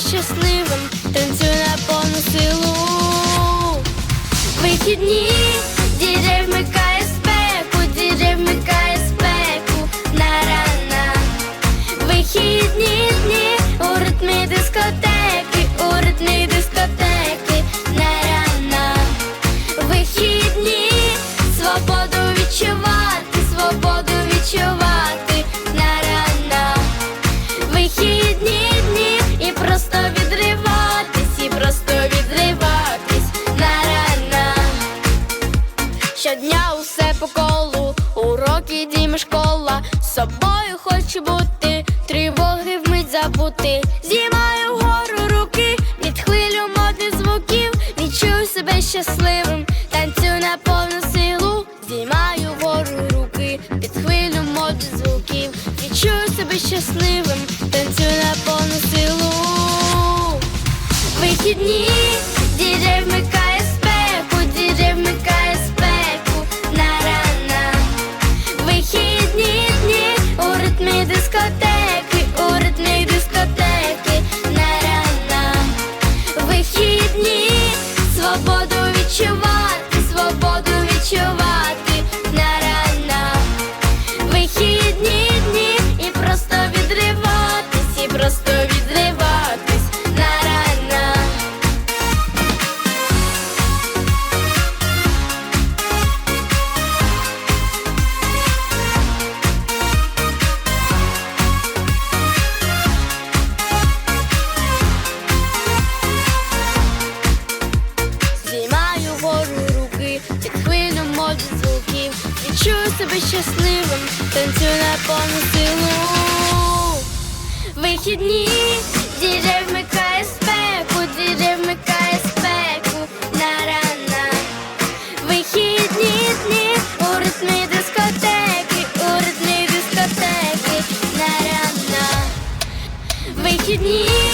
щасливим, танцюй на повну силу. Щодня усе по колу, уроки, дім і школа. З собою хочу бути, тривоги вмить забути. Зіймаю вгору руки, від хвилю модних звуків, відчую себе щасливим, танцюю на повну силу. Зіймаю вгору руки, під хвилю модних звуків, відчую себе щасливим, танцюю на повну силу. Вихідні, себе щасливим, танцюй на повну силу. Вихідні, діджей вмикає спеку, діджей вмикає спеку на рана. Вихідні дні, у ритмі дискотеки, у ритмі дискотеки на рана. Вихідні.